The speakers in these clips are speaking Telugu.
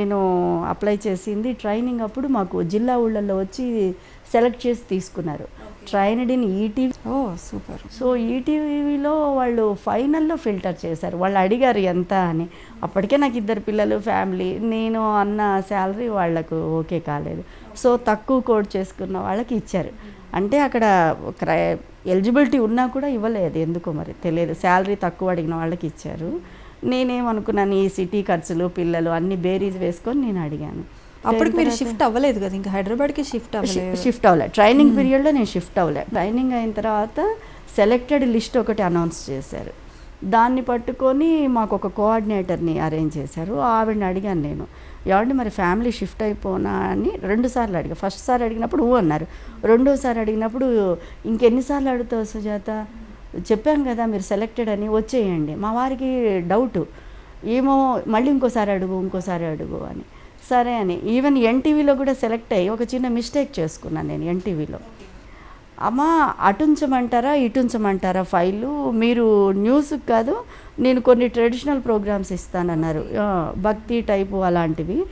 నేను అప్లై చేసింది ట్రైనింగ్ అప్పుడు మాకు జిల్లా ఊళ్ళల్లో వచ్చి సెలెక్ట్ చేసి తీసుకున్నారు. Trained in ETV oh super. So ఈటీవీలో వాళ్ళు ఫైనల్లో ఫిల్టర్ చేశారు. వాళ్ళు అడిగారు ఎంత అని. అప్పటికే నాకు ఇద్దరు పిల్లలు ఫ్యామిలీ నేను అన్న శాలరీ వాళ్ళకు ఓకే కాలేదు. సో తక్కువ కోడ్ చేసుకున్న వాళ్ళకి ఇచ్చారు. అంటే అక్కడ క్రై ఎలిజిబిలిటీ ఉన్నా కూడా ఇవ్వలేదు. ఎందుకో మరి తెలియదు. శాలరీ తక్కువ అడిగిన వాళ్ళకి ఇచ్చారు. నేనేమనుకున్నాను ఈ సిటీ ఖర్చులు పిల్లలు అన్ని బేరీస్ వేసుకొని నేను అడిగాను. అప్పటికి మీరు షిఫ్ట్ అవ్వలేదు కదా ఇంకా హైదరాబాద్కి షిఫ్ట్ అవ్వలేదు? షిఫ్ట్ అవ్వలే ట్రైనింగ్ పీరియడ్లో నేను షిఫ్ట్ అవ్వలే. ట్రైనింగ్ అయిన తర్వాత సెలెక్టెడ్ లిస్ట్ ఒకటి అనౌన్స్ చేశారు. దాన్ని పట్టుకొని మాకు ఒక కోఆర్డినేటర్ని అరేంజ్ చేశారు. ఆవిడని అడిగాను నేను ఏమంటే మరి ఫ్యామిలీ షిఫ్ట్ అయిపోనా? అని రెండు సార్లు అడిగా. ఫస్ట్ సారి అడిగినప్పుడు ఊ అన్నారు. రెండోసారి అడిగినప్పుడు ఇంకెన్నిసార్లు అడుగుతావు సుజాత? చెప్పాం కదా మీరు సెలెక్టెడ్ అని వచ్చేయండి. మా వారికి డౌట్ ఏమో మళ్ళీ ఇంకోసారి అడుగు ఇంకోసారి అడుగు అని. సరే అని. ఈవెన్ ఎన్టీవీలో కూడా సెలెక్ట్ అయ్యి ఒక చిన్న మిస్టేక్ చేసుకున్నాను నేను ఎన్టీవీలో అమ్మ అటుంచమంటారా ఇటుంచమంటారా ఫైలు? మీరు న్యూస్కి కాదు నేను కొన్ని ట్రెడిషనల్ ప్రోగ్రామ్స్ ఇస్తానన్నారు. భక్తి టైపు అలాంటివి.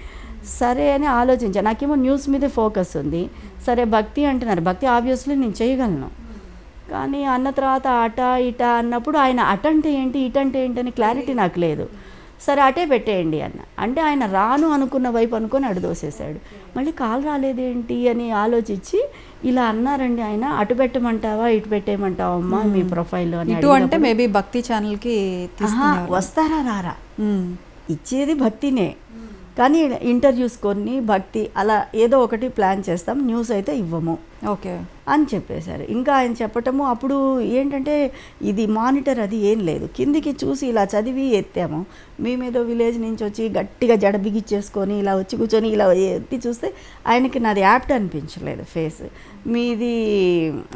సరే అని ఆలోచించాను నాకేమో న్యూస్ మీదే ఫోకస్ ఉంది. సరే భక్తి అంటున్నారు. భక్తి ఆబ్వియస్లీ నేను చేయగలను. కానీ అన్న తర్వాత అట ఇట అన్నప్పుడు ఆయన అట అంటే ఏంటి ఇట అంటే ఏంటి అని క్లారిటీ నాకు లేదు. సరే అటే పెట్టేయండి అన్న. అంటే ఆయన రాను అనుకున్న వైపు అనుకొని అడు దోసేశాడు మళ్ళీ కాల్ రాలేదేంటి అని ఆలోచించి ఇలా అన్నారండి ఆయన. అటు పెట్టమంటావా ఇటు పెట్టేయమంటావా అమ్మా మీ ప్రొఫైల్లో అని ఇటు అంటే మేబీ భక్తి ఛానల్కి "ఆహా, తీసుకున్నారు వస్తారా రారా. ఇచ్చేది భక్తినే. కానీ ఇంటర్వ్యూస్ కొన్ని భక్తి అలా ఏదో ఒకటి ప్లాన్ చేస్తాం న్యూస్ అయితే ఇవ్వము. ఓకే. అని చెప్పేశారు. ఇంకా ఆయన చెప్పటము అప్పుడు ఏంటంటే ఇది మానిటర్ అది ఏం లేదు. కిందికి చూసి ఇలా చదివి ఎత్తాము. మేమేదో విలేజ్ నుంచి వచ్చి గట్టిగా జడ బిగిచ్చేసుకొని ఇలా వచ్చి కూర్చొని ఇలా ఎత్తి చూస్తే ఆయనకి నాది యాప్ట్ అనిపించలేదు ఫేస్. మీది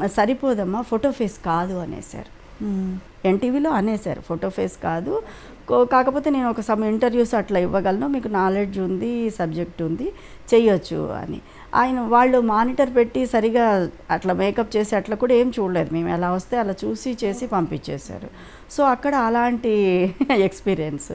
సరిపోదమ్మా ఫోటో ఫేస్ కాదు అనేసారు. Hmm. ఎన్టీవీలో అనేసారు ఫోటో ఫేస్ కాదు. కాకపోతే నేను ఒక సమ్ ఇంటర్వ్యూస్ అట్లా ఇవ్వగలను. మీకు నాలెడ్జ్ ఉంది సబ్జెక్ట్ ఉంది చేయొచ్చు అని. ఆయన వాళ్ళు మానిటర్ పెట్టి సరిగా అట్లా మేకప్ చేసి అట్లా కూడా ఏం చూడలేదు. మేము ఎలా వస్తే అలా చూసి చేసి పంపించేశారు. సో అక్కడ అలాంటి ఎక్స్పీరియన్స్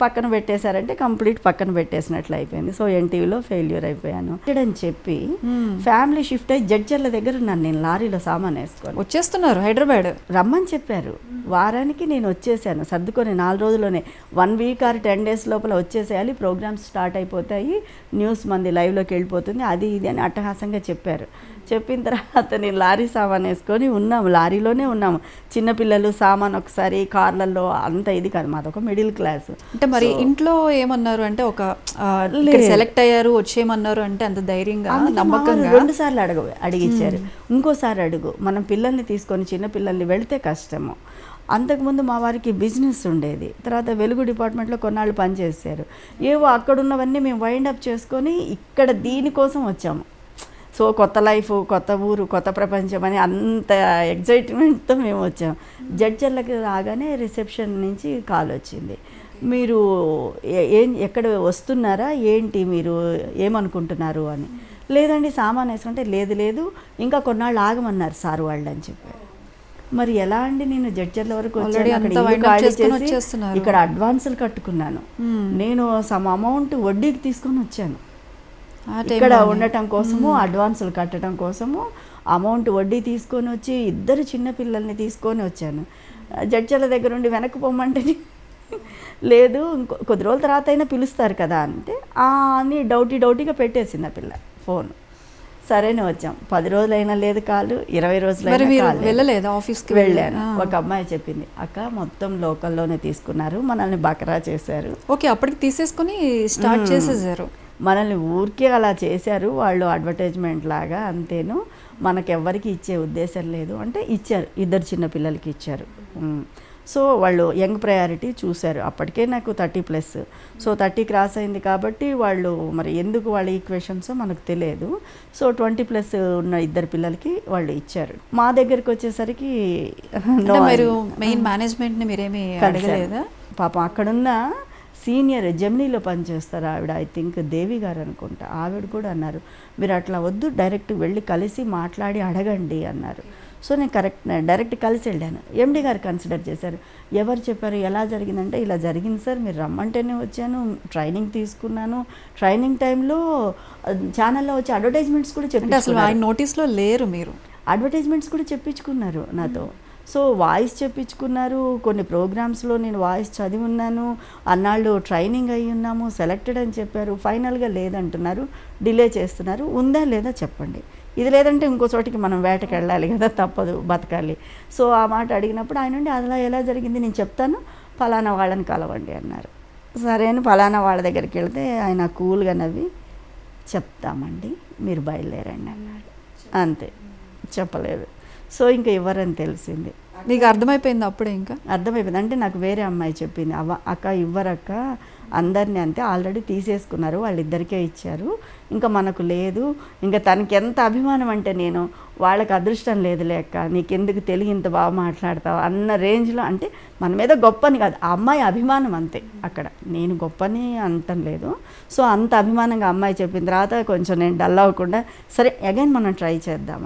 పక్కన పెట్టేశారంటే కంప్లీట్ పక్కన పెట్టేసినట్లు అయిపోయింది. సో ఎన్టీవీలో ఫెయిల్యూర్ అయిపోయాను. అని చెప్పి. ఫ్యామిలీ షిఫ్ట్ అయ్యి జడ్జర్ల దగ్గర ఉన్నాను నేను లారీలో సామాన్ వేసుకొని వచ్చేస్తున్నారు హైదరాబాద్. రమ్మని చెప్పారు. వారానికి నేను వచ్చేసాను. సర్దుకొని నాలుగు రోజుల్లోనే one week or ten days లోపల వచ్చేసేయాలి. ప్రోగ్రామ్స్ స్టార్ట్ అయిపోతాయి. న్యూస్ మంది లైవ్లోకి వెళ్ళిపోతుంది. అది ఇది అని అట్టహాసంగా చెప్పారు. చెప్పిన తర్వాత నేను లారీ సామాన్ వేసుకొని ఉన్నాము లారీలోనే ఉన్నాము చిన్నపిల్లలు సామాన్ ఒకసారి కార్లలో అంత ఇది కాదు మాదొక మిడిల్ క్లాస్. అంటే మరి ఇంట్లో ఏమన్నారు అంటే ఒక. సెలెక్ట్ అయ్యారు వచ్చేయమన్నారు అంటే అంత ధైర్యంగా నమ్మకంగా? మామూలు రెండు సార్లు అడగ అడిగిచ్చారు. ఇంకోసారి అడుగు మనం పిల్లల్ని తీసుకొని చిన్న పిల్లల్ని వెళితే కష్టము. అంతకుముందు మా వారికి బిజినెస్ ఉండేది. తర్వాత వెలుగు డిపార్ట్మెంట్లో కొన్నాళ్ళు పనిచేశారు. ఏవో అక్కడ ఉన్నవన్నీ మేము వైండ్ అప్ చేసుకొని ఇక్కడ దీనికోసం వచ్చాము. సో కొత్త లైఫ్ కొత్త ఊరు కొత్త ప్రపంచం అని అంత ఎగ్జైట్మెంట్తో మేము వచ్చాము జడ్జర్లకి రాగానే రిసెప్షన్ నుంచి కాల్ వచ్చింది. మీరు ఏ- ఎక్కడ వస్తున్నారా? ఏంటి మీరు? ఏమనుకుంటున్నారు అని. లేదండి సామాన్ వేసుకుంటే లేదు లేదు ఇంకా కొన్నాళ్ళు ఆగమన్నారు సార్ వాళ్ళు అని చెప్పారు మరి ఎలా అండి నేను జడ్జర్ల వరకు వచ్చాను. ఇక్కడ అడ్వాన్సులు కట్టుకున్నాను. Hmm. నేను సమ్ అమౌంట్ వడ్డీకి తీసుకొని వచ్చాను. ఇక్కడ. ఉండటం కోసము అడ్వాన్సులు కట్టడం కోసము అమౌంట్ వడ్డీ తీసుకొని వచ్చి ఇద్దరు చిన్న పిల్లల్ని తీసుకొని వచ్చాను. జడ్జల దగ్గర ఉండి వెనక్కి పొమ్మంటే లేదు ఇంకో కొద్ది రోజుల తర్వాత అయినా పిలుస్తారు కదా అంటే అని డౌటీ డౌటీగా పెట్టేసింది ఆ పిల్ల ఫోన్. సరేనే వచ్చాం. పది రోజులైనా లేదు కాలు ఇరవై రోజులైనా. వెళ్ళలేదా ఆఫీస్కి వెళ్ళాను. ఒక అమ్మాయి చెప్పింది అక్క మొత్తం లోకల్లోనే తీసుకున్నారు మనల్ని బకరా చేశారు. ఓకే అప్పటికి తీసేసుకొని స్టార్ట్ చేసేసారు. మనల్ని ఊరికే అలా చేశారు వాళ్ళు అడ్వర్టైజ్మెంట్ లాగా అంతేను. మనకెవ్వరికి ఇచ్చే ఉద్దేశం లేదు. అంటే ఇచ్చారు ఇద్దరు చిన్న పిల్లలకి ఇచ్చారు. సో వాళ్ళు యంగ్ ప్రయారిటీ చూశారు. అప్పటికే నాకు thirty plus. So thirty cross అయింది కాబట్టి వాళ్ళు మరి ఎందుకు వాళ్ళ ఈక్వేషన్స్ మనకు తెలియదు. సో ట్వంటీ ప్లస్ ఉన్న ఇద్దరు పిల్లలకి వాళ్ళు ఇచ్చారు. మా దగ్గరికి వచ్చేసరికి మీరు. మెయిన్ మేనేజ్మెంట్ని మీరేమి. అడగలేదా? పాపం అక్కడున్న సీనియర్ జెమినీలో పనిచేస్తారు ఆవిడ ఐ థింక్ దేవి గారు అనుకుంటా. ఆవిడ కూడా అన్నారు మీరు అట్లా వద్దు డైరెక్ట్ వెళ్ళి కలిసి మాట్లాడి అడగండి అన్నారు. సో నేను కరెక్ట్ డైరెక్ట్ కలిసి వెళ్ళాను. ఎండి గారు కన్సిడర్ చేశారు ఎవరు చెప్పారు ఎలా జరిగిందంటే ఇలా జరిగింది సార్ మీరు రమ్మంటేనే వచ్చాను ట్రైనింగ్ తీసుకున్నాను ట్రైనింగ్ టైంలో ఛానల్లో వచ్చే అడ్వర్టైజ్మెంట్స్ కూడా అంటే అసలు ఆయన నోటీస్లో లేరు మీరు. అడ్వర్టైజ్మెంట్స్ కూడా చెప్పించుకున్నారు నాతో. సో వాయిస్ చెప్పించుకున్నారు. కొన్ని ప్రోగ్రామ్స్లో నేను వాయిస్ చదివి ఉన్నాను అన్నాళ్ళు ట్రైనింగ్ అయి ఉన్నాము. సెలెక్టెడ్ అని చెప్పారు. ఫైనల్గా లేదంటున్నారు. డిలే చేస్తున్నారు. ఉందా లేదా చెప్పండి. ఇది లేదంటే ఇంకో చోటికి మనం వేటకి వెళ్ళాలి కదా తప్పదు బతకాలి. సో ఆ మాట అడిగినప్పుడు ఆయన నుండి అలా ఎలా జరిగింది? నేను చెప్తాను. ఫలానా వాళ్ళని కలవండి అన్నారు. సరే అని ఫలానా వాళ్ళ దగ్గరికి వెళ్తే ఆయన కూల్గా నవ్వి చెప్తామండి మీరు బయలుదేరండి అన్నాడు. అంతే. చెప్పలేదు. సో ఇంకా ఇవ్వరని తెలిసింది. మీకు అర్థమైపోయింది అప్పుడే ఇంకా? అర్థమైపోయింది. అంటే నాకు వేరే అమ్మాయి చెప్పింది. అవ్వ అక్క ఇవ్వరక్క అందరినీ అంతే ఆల్రెడీ తీసేసుకున్నారు. వాళ్ళిద్దరికే ఇచ్చారు. ఇంకా మనకు లేదు. ఇంకా తనకి ఎంత అభిమానం అంటే నేను వాళ్ళకి అదృష్టం లేదు లేక నీకెందుకు తెలివి ఇంత బాగా మాట్లాడతావు? అన్న రేంజ్లో అంటే మన మీద గొప్పని కాదు. ఆ అమ్మాయి అభిమానం అంతే అక్కడ. నేను గొప్పని అంటం లేదు. సో అంత అభిమానంగా అమ్మాయి చెప్పిన తర్వాత కొంచెం నేను డల్ అవ్వకుండా సరే అగైన్ మనం ట్రై చేద్దాం